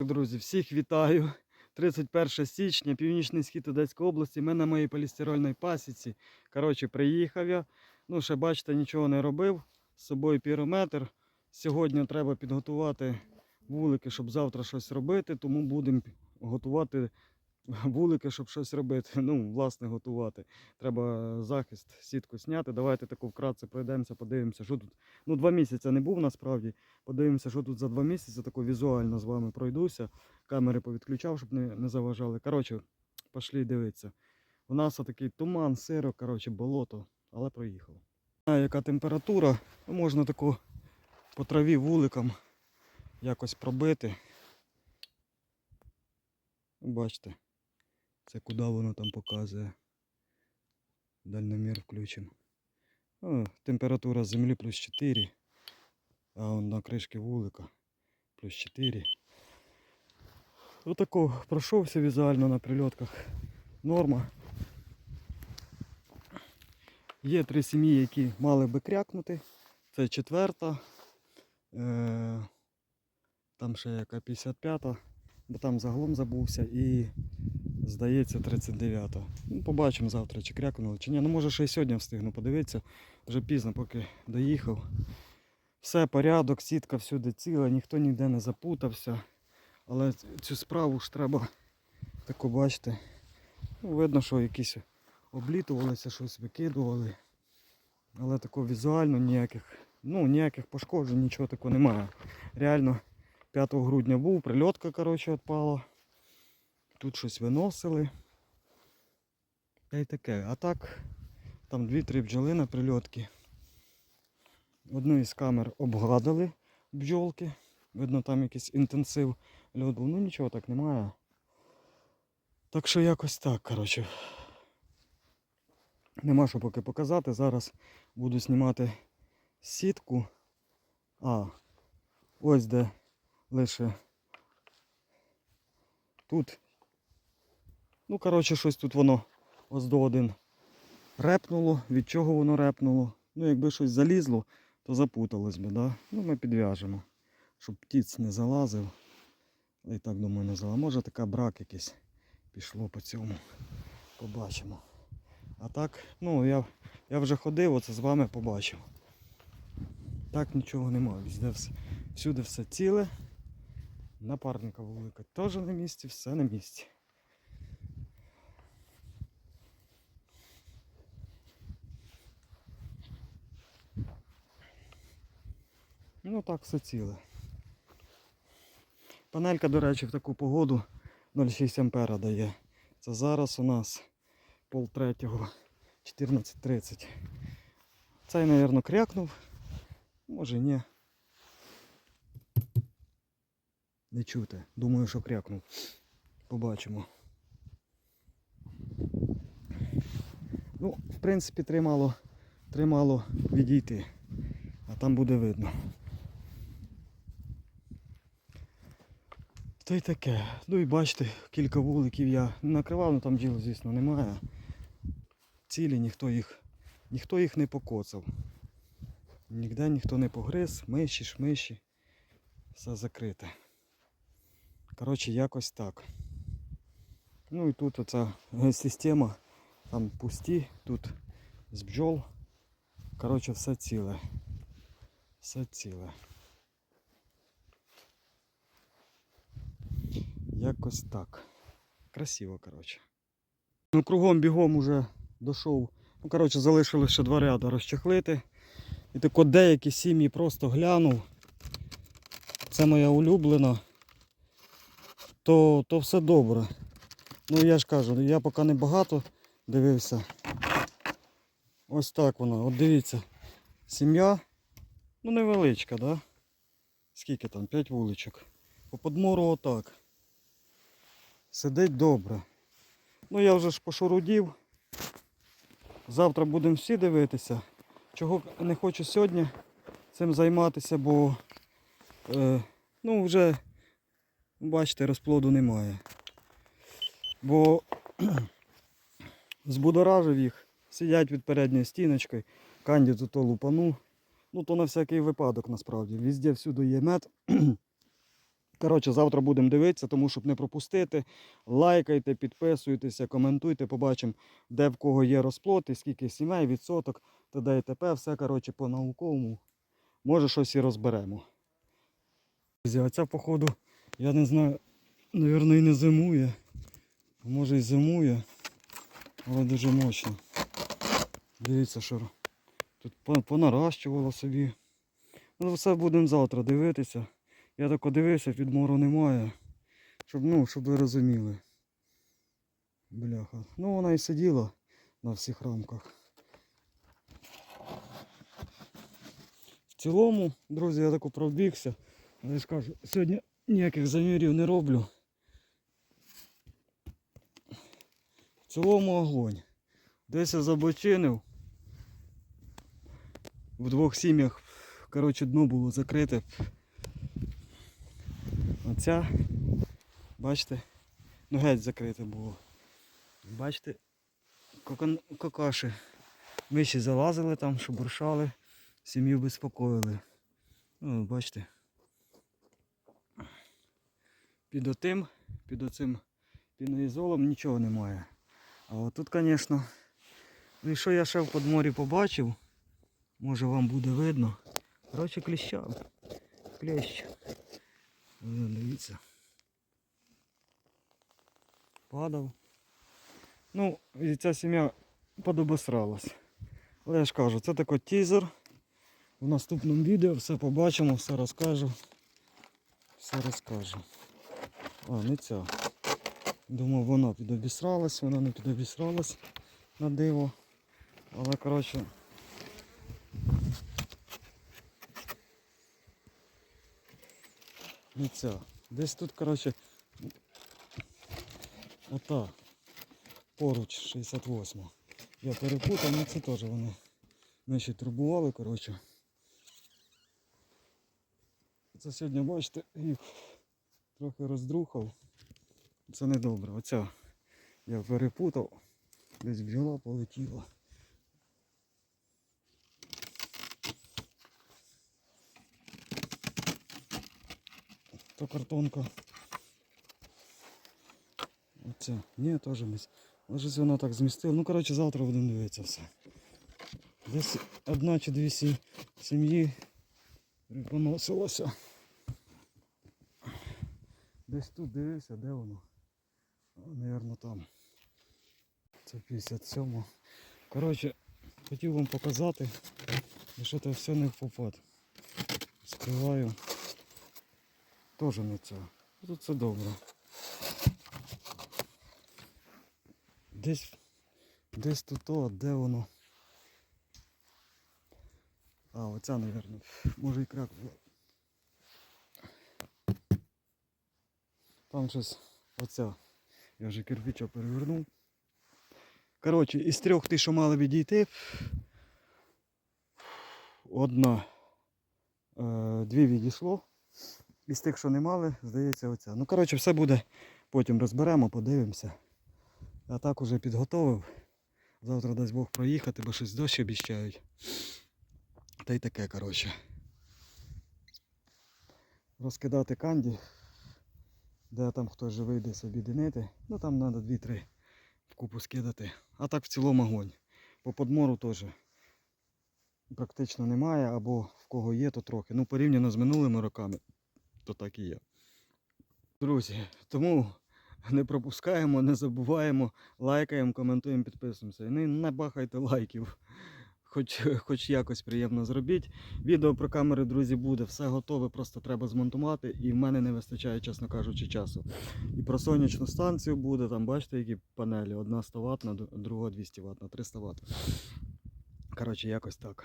Друзі, всіх вітаю. 31 січня, північний схід Одеської області. Ми на моїй полістирольній пасіці. Коротше, приїхав я. Ну, ще бачите, нічого не робив. З собою пірометр. Сьогодні треба підготувати вулики, щоб завтра щось робити, тому будемо готувати вулики, щоб щось робити. Ну, власне, готувати. Треба захист, сітку зняти. Давайте таку вкратце пройдемося, подивимося, що тут. Ну, два місяці не був насправді. Подивимося, що тут за два місяці. Тако візуально з вами пройдуся. Камери повідключав, щоб не, не заважали. Коротше, пішли дивитися. У нас отакий туман, сиро, коротше, болото, але проїхав. Знаю, яка температура. Ну, можна таку по траві вуликам якось пробити. Бачите, це куди воно там показує. Дальномір включимо. О, температура землі плюс 4. А он на кришці вулика плюс 4. Отако пройшовся візуально на прильотках. Норма. Є три сім'ї, які мали би крякнути. Це четверта. Е, там ще яка 55-та, бо там загалом забувся і здається 39-та. Ну, побачимо завтра, чи крякнули, чи ні. Ну може ще й сьогодні встигну подивитися. Вже пізно, поки доїхав. Все, порядок, сітка всюди ціла, ніхто ніде не запутався. Але цю справу ж треба тако бачите. Ну, видно, що якісь облітувалися, щось викидували. Але такого візуально ніяких, ну, ніяких пошкоджень, нічого такого немає. Реально 5 грудня був, прильотка коротше, відпала. Тут щось виносили. Та й таке. А так, там 2-3 бджоли на прильотки. Одну із камер обгадили бджолки. Видно, там якийсь інтенсив льоду. Ну нічого так немає. Так що якось так, коротше. Нема що поки показати. Зараз буду знімати сітку. А, ось де лише тут. Ну, коротше, щось тут воно ось до один репнуло. Від чого воно репнуло? Ну, якби щось залізло, то запуталось би, да? Ну, ми підв'яжемо, щоб птіць не залазив. І так думаю, не залазив. Може така брак якийсь пішло по цьому. Побачимо. А так, ну я, я вже ходив, оце з вами побачив. Так нічого немає. Везде все, всюди все ціле. Напарника велика теж на місці, все на місці. Ну так все ціле. Панелька, до речі, в таку погоду 0,6 ампера дає. Це зараз у нас пол третього 14.30. Цей, мабуть, крякнув. Може ні. Не чути. Думаю, що крякнув. Побачимо. Ну, в принципі, тримало, тримало відійти. А там буде видно. Та й таке. Ну і бачите, кілька вуликів я накривав, ну там діло, звісно, немає. Цілі ніхто їх, ніхто їх не покоцав. Ніде ніхто не погриз, миші, шмиші. Все закрите. Коротше, якось так. Ну і тут оця система, там пусті, тут з бджол. Коротше, все ціле. Все ціле. Якось так. Красиво, коротше. Ну, кругом бігом уже дійшов. Ну, коротше, залишилось ще два ряди розчехлити. І тако деякі сім'ї просто глянув. Це моя улюблена. То, то все добре. Ну я ж кажу, я поки не багато дивився. Ось так воно. От дивіться. Сім'я. Ну невеличка, да? Скільки там? 5 вуличок. По подмору отак. Сидить добре. Ну я вже ж пошурудів. Завтра будемо всі дивитися. Чого не хочу сьогодні цим займатися, бо е, ну вже бачите, розплоду немає. Бо збудоражив їх, сидять від передньої стіночки, кандіду то лупану. Ну то на всякий випадок насправді. Везде всюди є мед. Коротше, завтра будемо дивитися, тому щоб не пропустити. Лайкайте, підписуйтеся, коментуйте, побачимо, де в кого є розплод, і скільки сімей, відсоток, т.д. і т.п. Все коротше, по-науковому. Може щось і розберемо. Друзі, а ця, походу, я не знаю, напевно, і не зимує. Може і зимує, але дуже мощно. Дивіться, що тут по- понаращувало собі. Ну, все будемо завтра дивитися. Я так дивився, підмору немає. Щоб, ну, щоб ви розуміли. Бляха. Ну вона і сиділа на всіх рамках. В цілому, друзі, я таку пробігся. Але ж кажу, сьогодні ніяких замірів не роблю. В цілому огонь. Десь я забочинив. В двох сім'ях, коротше, дно було закрите. Оця, бачите, ну геть закрите було. Бачите, кокон, кокаші. Ми ще залазили там, шебуршали, сім'ю безпокоїли. Ну, бачите. Під отим, під оцим піноізолом нічого немає. А от тут, звісно, ну і що я ще в подморі побачив, може вам буде видно. Коротше, кліща. Клещ. Ну, Дивіться. Падав. Ну, і ця сім'я подобосралась. Але я ж кажу, це такий тізер. В наступному відео все побачимо, все розкажу. Все розкажу. А, не ця. Думав, вона підобісралась, вона не підобісралась на диво. Але коротше. Не ця. Десь тут, коротше, ота. Поруч 68. Я перепутав, ну це теж вони. Ще турбували, коротше. Це сьогодні, бачите, їх трохи роздрухав. Це не добре. Оця я перепутав. Десь бджола полетіла. То картонка. Оця. Ні, теж десь. Може воно так змістило. Ну, коротше, завтра будемо дивитися все. Десь одна чи дві сі- сім'ї поносилося. Десь тут дивився, де воно? Навірно там. Це 57. Коротше, хотів вам показати, що це все не в попад. Скриваю. Теж не це. Тут це добре. Десь, десь тут то, де воно. А, оця, мабуть. Може і крак. Там щось оця. Я вже кирпича перевернув. Коротше, із трьох ті, що мали відійти, одна, е, дві відійшло. Із тих, що не мали, здається, оця. Ну, коротше, все буде. Потім розберемо, подивимося. А так уже підготовив. Завтра дасть Бог проїхати, бо щось дощ обіщають. Та й таке, коротше. Розкидати канді, де там хтось же вийде собі динити. Ну там треба 2-3 в купу скидати. А так в цілому огонь. По подмору теж практично немає, або в кого є, то трохи. Ну порівняно з минулими роками, то так і є. Друзі, тому не пропускаємо, не забуваємо, лайкаємо, коментуємо, підписуємося. І не, не бахайте лайків. Хоч, хоч якось приємно зробіть. Відео про камери, друзі, буде. Все готове, просто треба змонтувати. І в мене не вистачає, чесно кажучи, часу. І про сонячну станцію буде, там бачите, які панелі. Одна 100 Вт, друга 200 Вт, 300 Вт. Коротше, якось так.